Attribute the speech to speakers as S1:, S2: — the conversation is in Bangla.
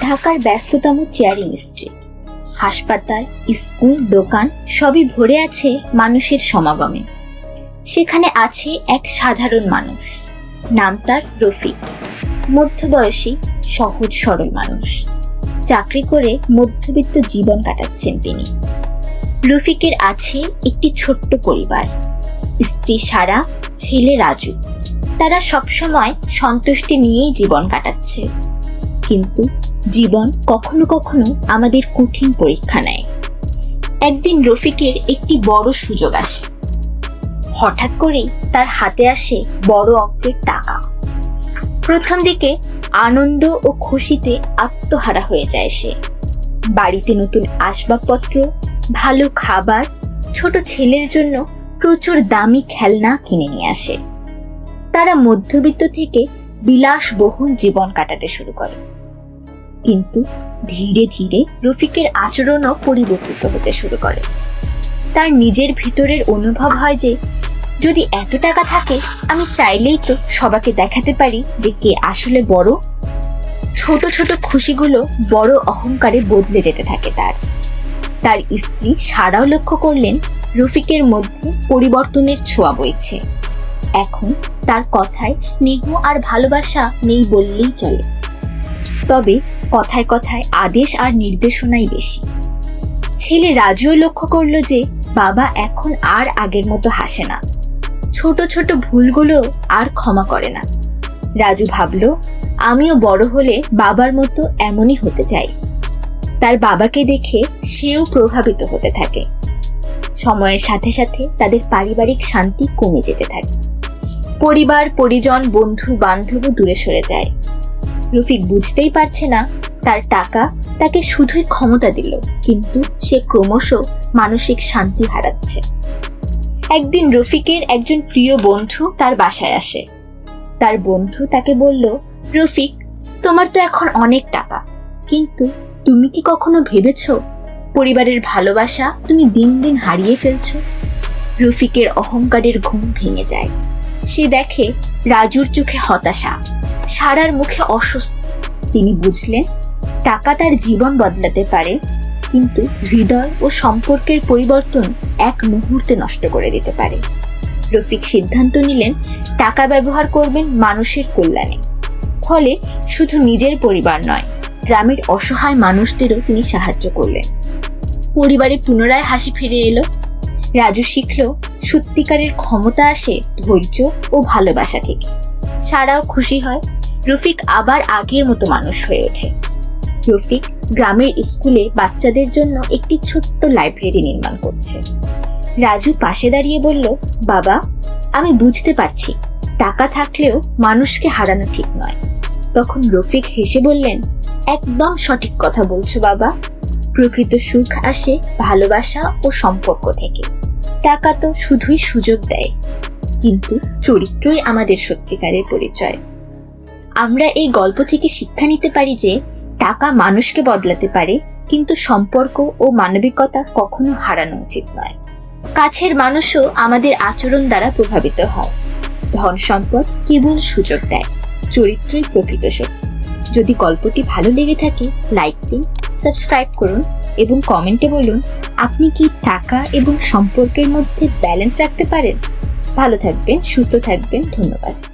S1: ঢাকার ব্যস্ততম চেয়ারিং স্ট্রিট হাসপাতাল, স্কুল, দোকান সবই ভরে আছে মানুষের সমাগমে। সেখানে আছে এক সাধারণ মানুষ, নাম তার রফিক। মধ্যবয়সী, সহজ সরল মানুষ। চাকরি করে মধ্যবিত্ত জীবন কাটাচ্ছেন তিনি। রফিকের আছে একটি ছোট্ট পরিবার। স্ত্রী সারা, ছেলে রাজু। তারা সবসময় সন্তুষ্টি নিয়েই জীবন কাটাচ্ছে। কিন্তু জীবন কখনো কখনো আমাদের কঠিন পরীক্ষা নেয়। একদিন রফিকের একটি বড় সুযোগ আসে। হঠাৎ করেই তার হাতে আসে বড় অঙ্কের টাকা। প্রথম দিকে আনন্দ ও খুশিতে আত্মহারা হয়ে যায় সে। বাড়িতে নতুন আসবাবপত্র, ভালো খাবার, ছোট ছেলের জন্য প্রচুর দামি খেলনা কিনে নিয়ে আসে। তারা মধ্যবিত্ত থেকে বিলাসবহুল জীবন কাটাতে শুরু করে। কিন্তু ধীরে ধীরে রফিকের আচরণও পরিবর্তিত হতে শুরু করে। তার নিজের ভিতরের অনুভব হয় যে, যদি এত টাকা থাকে, আমি চাইলেই তো সবাকে দেখাতে পারি যে কে আসলে বড়। ছোট ছোট খুশিগুলো বড় অহংকারে বদলে যেতে থাকে তার। তার স্ত্রী সারাও লক্ষ্য করলেন রফিকের মধ্যে পরিবর্তনের ছোঁয়া বইছে। এখন তার কথায় স্নেহ আর ভালোবাসা নেই বললেই চলে। তবে কথায় কথায় আদেশ আর নির্দেশনাই বেশি। ছেলে রাজুও লক্ষ্য করল যে বাবা এখন আর আগের মতো হাসে না। ছোট ছোট ভুলগুলো আর ক্ষমা করে না। রাজু ভাবলো, আমিও বড় হলে বাবার মতো এমনই হতে চাই। তার বাবাকে দেখে সেও প্রভাবিত হতে থাকে। সময়ের সাথে সাথে তাদের পারিবারিক শান্তি কমে যেতে থাকে। পরিবার, পরিজন, বন্ধু, বান্ধবও দূরে সরে যায়। রফিক বুঝতেই পারছে না, তার টাকা তাকে শুধুই ক্ষমতা দিল, কিন্তু সে ক্রমশ মানসিক শান্তি হারাচ্ছে। একদিন রফিকের একজন প্রিয় বন্ধু তার বাসায় আসে। তার বন্ধু তাকে বলল, রফিক, তোমার তো এখন অনেক টাকা, কিন্তু তুমি কি কখনো ভেবেছ পরিবারের ভালোবাসা তুমি দিন দিন হারিয়ে ফেলছো? রফিকের অহংকারের ঘুম ভেঙে যায়। সে দেখে রাজুর চোখে হতাশা। সারার মুখে অস্বস্তি। তিনি বুঝলেন, টাকা তার জীবন বদলাতে পারে, কিন্তু হৃদয় ও সম্পর্কের পরিবর্তন এক মুহূর্তে নষ্ট করে দিতে পারে। রফিক সিদ্ধান্ত নিলেন, টাকা ব্যবহার করবেন মানুষের কল্যাণে। ফলে শুধু নিজের পরিবার নয়, গ্রামের অসহায় মানুষদেরও তিনি সাহায্য করলেন। পরিবারে পুনরায় হাসি ফিরে এলো। রাজু শিখল, সত্যিকারের ক্ষমতা আসে ধৈর্য ও ভালোবাসা থেকে। সারাও খুশি হয় রফিক আবার আগের মতো মানুষ হয়ে ওঠে। রফিক গ্রামের স্কুলে বাচ্চাদের জন্য একটি ছোট্ট লাইব্রেরি নির্মাণ করছে। রাজু পাশে দাঁড়িয়ে বলল, বাবা, আমি বুঝতে পারছি। টাকা থাকলেও মানুষকে হারানো ঠিক নয়। তখন রফিক হেসে বললেন, একদম সঠিক কথা বলছো বাবা। প্রকৃত সুখ আসে ভালোবাসা ও সম্পর্ক থেকে। টাকা তো শুধুই সুযোগ দেয়। কিন্তু চরিত্রই আমাদের সত্যিকারের পরিচয়। আমরা এই গল্প থেকে শিক্ষা নিতে পারি যে টাকা মানুষকে বদলাতে পারে, কিন্তু সম্পর্ক ও মানবিকতা কখনো হারানো উচিত নয়। কাছের মানুষও আমাদের আচরণ দ্বারা প্রভাবিত হয়। ধন সম্পদ কেবল সুযোগ দেয়, চরিত্রই প্রকৃত শক্তি। যদি গল্পটি ভালো লেগে থাকে, লাইক দিন, সাবস্ক্রাইব করুন এবং কমেন্টে বলুন, আপনি কি টাকা এবং সম্পর্কের মধ্যে ব্যালেন্স রাখতে পারেন? ভালো থাকবেন, সুস্থ থাকবেন, ধন্যবাদ।